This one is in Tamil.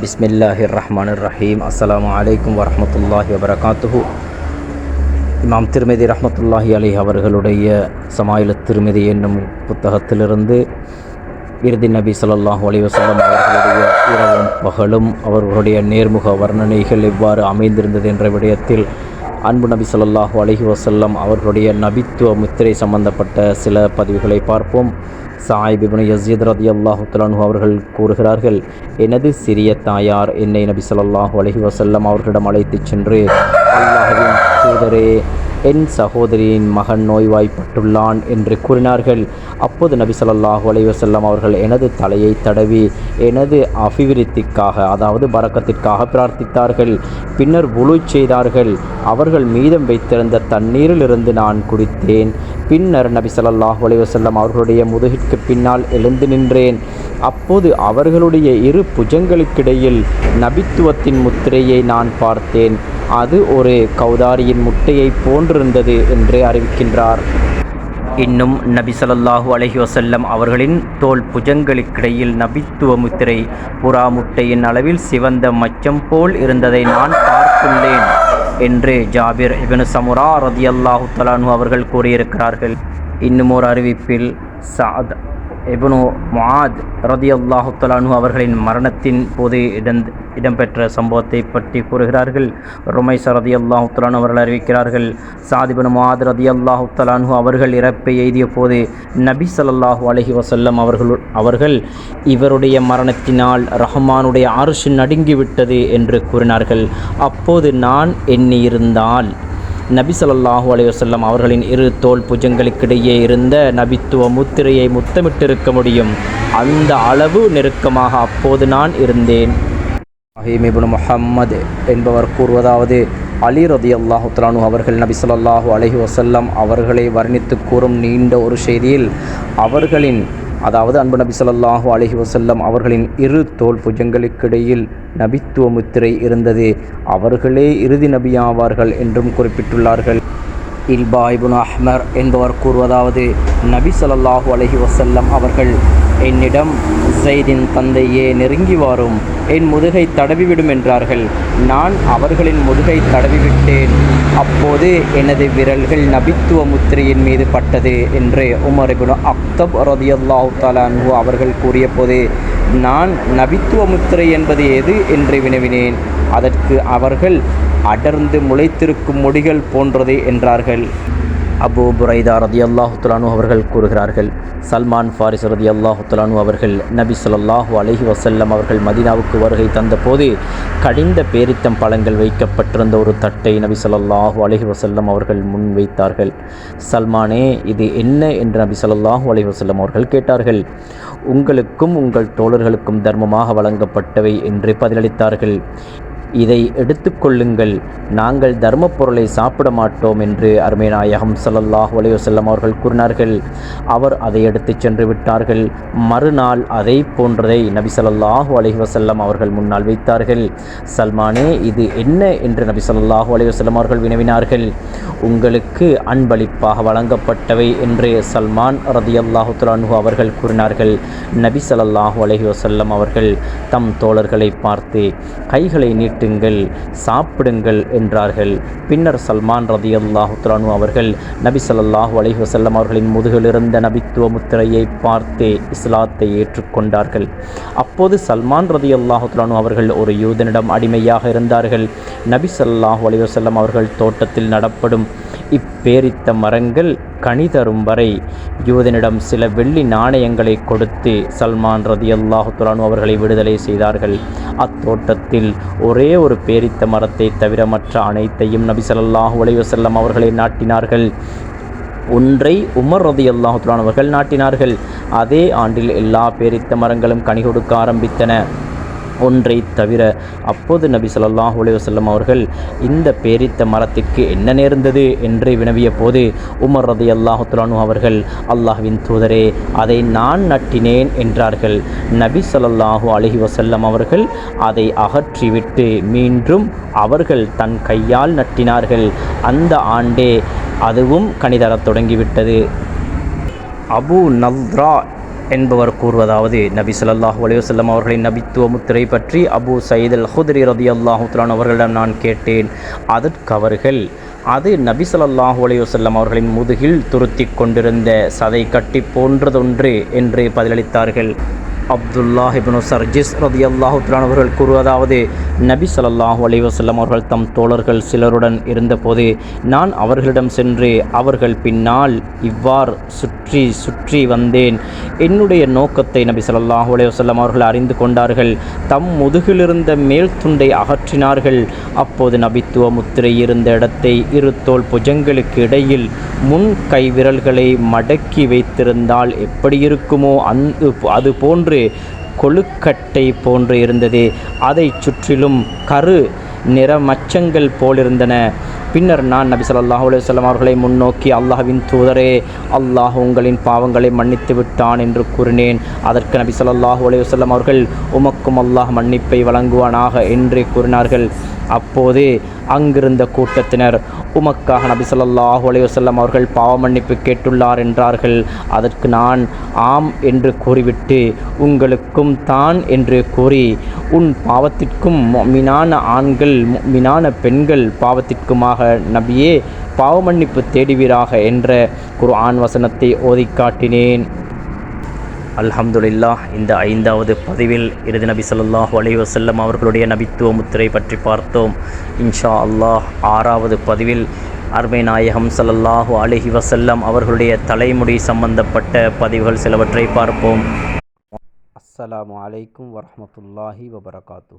பிஸ்மில்லாஹிர் ரஹ்மான் ரஹீம் அஸ்லாமு அலைக்கும் வரமத்துல்லாஹி வபரகாத்துஹு இமாம் திருமதி ரஹமத்துல்லாஹி அலி அவர்களுடைய சமாயில திருமதி என்னும் புத்தகத்திலிருந்து இறுதி நபி ஸல்லல்லாஹு அலிவசல்லம் அவர்களுடைய இரவும் பகலும் அவர்களுடைய நேர்முக வர்ணனைகள் எவ்வாறு அமைந்திருந்தது என்ற விடயத்தில் அன்பு நபி சொல்லாஹு அலைஹி வசல்லம் அவர்களுடைய நபித்துவ முத்திரை சம்பந்தப்பட்ட சில பதிவுகளை பார்ப்போம். சாயிப் யசீத் ரதி அல்லாஹுத்தலானு அவர்கள் கூறுகிறார்கள் எனது சிறிய தாயார் என்னை நபி சொல்லாஹு அலஹி வசல்லம் அவர்களிடம் அழைத்துச் சென்று அல்லாஹின் தூதரே என் சகோதரியின் மகன் நோய்வாய்ப்பட்டுள்ளான் என்று கூறினார்கள். அப்போது நபி ஸல்லல்லாஹு அலைஹி அவர்கள் எனது தலையை தடவி எனது அபிவிருத்திக்காக அதாவது பறக்கத்திற்காக பிரார்த்தித்தார்கள். பின்னர் புழு செய்தார்கள். அவர்கள் மீதம் வைத்திருந்த தண்ணீரிலிருந்து நான் குடித்தேன். பின்னர் நபி ஸல்லல்லாஹு அலைஹி அவர்களுடைய முதுகிற்கு பின்னால் எழுந்து நின்றேன். அப்போது அவர்களுடைய இரு புஜங்களுக்கிடையில் நபித்துவத்தின் முத்திரையை நான் பார்த்தேன். அது ஒரு கௌதாரியின் முட்டையை போன்றிருந்தது என்று அறிவிக்கின்றார். இன்னும் நபி ஸல்லல்லாஹு அலஹி வசல்லம் அவர்களின் தோல் புஜங்களுக்கிடையில் நபித்துவ முத்திரை புறா முட்டையின் அளவில் சிவந்த மச்சம் போல் இருந்ததை நான் பார்த்துள்ளேன் என்று ஜாபிர் இப்னு சமுரா ரதியல்லாஹு தலானு அவர்கள் கூறியிருக்கிறார்கள். இன்னும் ஒரு அறிவிப்பில் சாத் இப்னு முஆத் ரதி அல்லாஹுத்தலானு அவர்களின் மரணத்தின் போது இடம் இடம்பெற்ற சம்பவத்தை பற்றி கூறுகிறார்கள். ருமைஸ் ரதி அல்லாஹுத்தலானு அவர்கள் அறிவிக்கிறார்கள் சாதிபன் முஆத் ரதி அல்லாஹுத்தலானு அவர்கள் இறப்பை எய்திய போது நபி ஸல்லல்லாஹு அலஹி வசல்லம் அவர்கள் அவர்கள் இவருடைய மரணத்தினால் ரஹ்மானுடைய அரசு நடுங்கிவிட்டது என்று கூறினார்கள். அப்போது நான் எண்ணியிருந்தால் நபி ஸல்லல்லாஹு அலைஹி அவர்களின் இரு தோல் புஜங்களுக்கிடையே இருந்த நபித்துவ முத்திரையை முத்தமிட்டிருக்க முடியும். அந்த அளவு நெருக்கமாக அப்போது நான் இருந்தேன். அஹீமிபுன் முஹம்மது என்பவர் கூறுவதாவது அலி ரதி அல்லாஹு தலானு அவர்கள் நபி ஸல்லல்லாஹு அலைஹி அவர்களை வர்ணித்து கூறும் நீண்ட ஒரு செய்தியில் அவர்களின் அதாவது அன்பு நபி ஸல்லல்லாஹு அலஹி வசல்லம் அவர்களின் இரு தோல் புஜங்களுக்கிடையில் நபித்துவ முத்திரை இருந்தது. அவர்களே இறுதி நபியாவார்கள் என்றும் குறிப்பிட்டுள்ளார்கள். இல்பா இபுன் அஹ்மர் என்பவர் கூறுவதாவது நபி ஸல்லல்லாஹு அலஹி வசல்லம் அவர்கள் என்னிடம் ஜெய்தின் தந்தையே நெருங்கி வாரும். என் முதுகை தடவிவிடும் என்றார்கள். நான் அவர்களின் முதுகை தடவிவிட்டேன். அப்போது எனது விரல்கள் நபித்துவ முத்திரையின் மீது பட்டது என்று உமர் இப்னு அக்தப் ரதியல்லாஹு தலான்ஹு அவர்கள் கூறிய போது நான் நபித்துவ முத்திரை என்பது எது? என்று வினவினேன். அதற்கு அவர்கள் அடர்ந்து முளைத்திருக்கும் முடிகள் போன்றது என்றார்கள். அபு புரைதா ரதி அல்லாஹுத்துலானு அவர்கள் கூறுகிறார்கள் சல்மான் ஃபாரிஸ் ரதி அல்லாஹுத்துலானு அவர்கள் நபி சொல்லாஹு அலஹி வசல்லம் அவர்கள் மதீனாவுக்கு வருகை தந்தபோது கடிந்த பேரித்தம் பழங்கள் வைக்கப்பட்டிருந்த ஒரு தட்டை நபி சொல்லாஹு அலஹி வசல்லம் அவர்கள் முன் வைத்தார்கள். சல்மானே இது என்ன என்று நபி சொல்லாஹு அலஹி வசல்லம் அவர்கள் கேட்டார்கள். உங்களுக்கும் உங்கள் தோழர்களுக்கும் தர்மமாக வழங்கப்பட்டவை என்று பதிலளித்தார்கள். இதை எடுத்துக்கொள்ளுங்கள் நாங்கள் தர்ம பொருளை சாப்பிட மாட்டோம் என்று அருமை நாயகம் ஸல்லல்லாஹு அலைஹி அவர்கள் கூறினார்கள். அவர் அதை எடுத்துச் சென்று விட்டார்கள். மறுநாள் அதை போன்றதை நபி ஸல்லல்லாஹு அலைஹி அவர்கள் முன்னால் வைத்தார்கள். சல்மானே இது என்ன என்று நபி ஸல்லல்லாஹு அலைஹி வஸல்லம் அவர்கள் வினவினார்கள். உங்களுக்கு அன்பளிப்பாக வழங்கப்பட்டவை என்று சல்மான் ரதியல்லாஹு தலான்ஹு அவர்கள் கூறினார்கள். நபி ஸல்லல்லாஹு அலஹி வசல்லம் அவர்கள் தம் தோழர்களை பார்த்து கைகளை நீட்டுங்கள் சாப்பிடுங்கள் என்றார்கள். பின்னர் சல்மான் ரதியல்லாஹு அல்லாஹுத்ரானு அவர்கள் நபி ஸல்லல்லாஹு அலைஹி வஸல்லம் அவர்களின் முதுகிலிருந்த நபித்துவ முத்திரையை பார்த்தே இஸ்லாத்தை ஏற்றுக்கொண்டார்கள். அப்போது சல்மான் ரதியல்லாஹு அல்லாஹுத்ரானு அவர்கள் ஒரு யூதனிடம் அடிமையாக இருந்தார்கள். நபி ஸல்லல்லாஹு அலைஹி அவர்கள் தோட்டத்தில் நடப்படும் இப்பேரித்த மரங்கள் கனி தரும் வரை யூதனிடம் சில வெள்ளி நாணயங்களை கொடுத்து சல்மான் ரதி அல்லாஹு அவர்களை விடுதலை செய்தார்கள். அத்தோட்டத்தில் ஒரே ஒரு பேரித்த மரத்தை தவிர மற்ற அனைத்தையும் நபி ஸல்லல்லாஹு அவர்களை நாட்டினார்கள். ஒன்றை உமர் ரதி அல்லாஹுலான் அவர்கள் நாட்டினார்கள். அதே ஆண்டில் எல்லா பேரித்த மரங்களும் கனி கொடுக்க ஆரம்பித்தன. ஒன்றை தவிர அப்போது நபி ஸல்லல்லாஹு அலைவசல்லம் அவர்கள் இந்த பேரித்த மரத்திற்கு என்ன நேர்ந்தது என்று வினவிய போது உமர் ரதி அல்லாஹுத்துலானு அவர்கள் அல்லாஹ்வின் தூதரே அதை நான் நட்டினேன் என்றார்கள். நபி ஸல்லல்லாஹு அலஹி வசல்லம் அவர்கள் அதை அகற்றிவிட்டு மீண்டும் அவர்கள் தன் கையால் நட்டினார்கள். அந்த ஆண்டே அதுவும் கணிதரத் தொடங்கிவிட்டது. அபு நல்ரா என்பவர் கூறுவதாவது நபி சொல்லாஹ் அலையுசல்லம் அவர்களின் நபித்துவ முத்திரை பற்றி அபு சயீத் அல் ஹுதிரி ரதி தஆலா அவர்களிடம் நான் கேட்டேன். அதற்கு அவர்கள் அது நபி சொல்லாஹு அலையுசல்லம் அவர்களின் முதுகில் துருத்திக் கொண்டிருந்த சதை கட்டி போன்றதொன்று என்று பதிலளித்தார்கள். அப்துல்லாஹிபின் சர்ஜிஸ் ரதி தஆலா அவர்கள் கூறுவதாவது நபி ஸல்லல்லாஹு அலைஹி அவர்கள் தம் தோழர்கள் சிலருடன் இருந்தபோது நான் அவர்களிடம் சென்று அவர்கள் பின்னால் இவ்வாறு சுற்றி சுற்றி வந்தேன். என்னுடைய நோக்கத்தை நபி ஸல்லல்லாஹு அலைஹி அவர்கள் அறிந்து கொண்டார்கள். தம் முதுகிலிருந்த மேல் துண்டை அகற்றினார்கள். அப்போது நபித்துவ முத்திரை இருந்த இடத்தை இரு தோல் புஜங்களுக்கு இடையில் முன் கை விரல்களை மடக்கி வைத்திருந்தால் எப்படி இருக்குமோ அந்த அது போன்று கொழுக்கட்டை போன்று இருந்தது. அதைச் சுற்றிலும் கரு நிறமச்சங்கள் போலிருந்தன. பின்னர் நான் நபி ஸல்லல்லாஹு அலுவலம் அவர்களை முன்னோக்கி அல்லாஹ்வின் தூதரே அல்லாஹ் உங்களின் பாவங்களை மன்னித்து விட்டான் என்று கூறினேன். அதற்கு நபி சொல்லாஹு அலுவலம் அவர்கள் உமக்கும் அல்லாஹ் மன்னிப்பை வழங்குவானாக என்று கூறினார்கள். அப்போது அங்கிருந்த கூட்டத்தினர் உமக்காக நபி ஸல்லல்லாஹு அவர்கள் பாவ மன்னிப்பு கேட்டுள்ளார் என்றார்கள். அதற்கு நான் ஆம் என்று கூறிவிட்டு உங்களுக்கும் தான் என்று கூறி உன் பாவத்திற்கும் மீனான ஆண்கள் மீனான பெண்கள் பாவத்திற்குமாக நபியே பாவ மன்னிப்பு தேடுவீராக என்ற குர்ஆன் வசனத்தை ஓதி காட்டினேன். அல்ஹம்துலில்லா இந்த ஐந்தாவது பதிவில் இறுதி நபி சொல்லாஹ் அலைஹி அவர்களுடைய நபித்துவ முத்திரை பற்றி பார்த்தோம். இன்ஷா அல்லாஹ் ஆறாவது பதிவில் அருமை நாயகம் சல்லல்லாஹு அலஹி வசல்லம் அவர்களுடைய தலைமுடி சம்பந்தப்பட்ட பதிவுகள் சிலவற்றை பார்ப்போம். அஸ்ஸலாமு அலைக்கும் வரமத்துல்லாஹி வபரகாத்து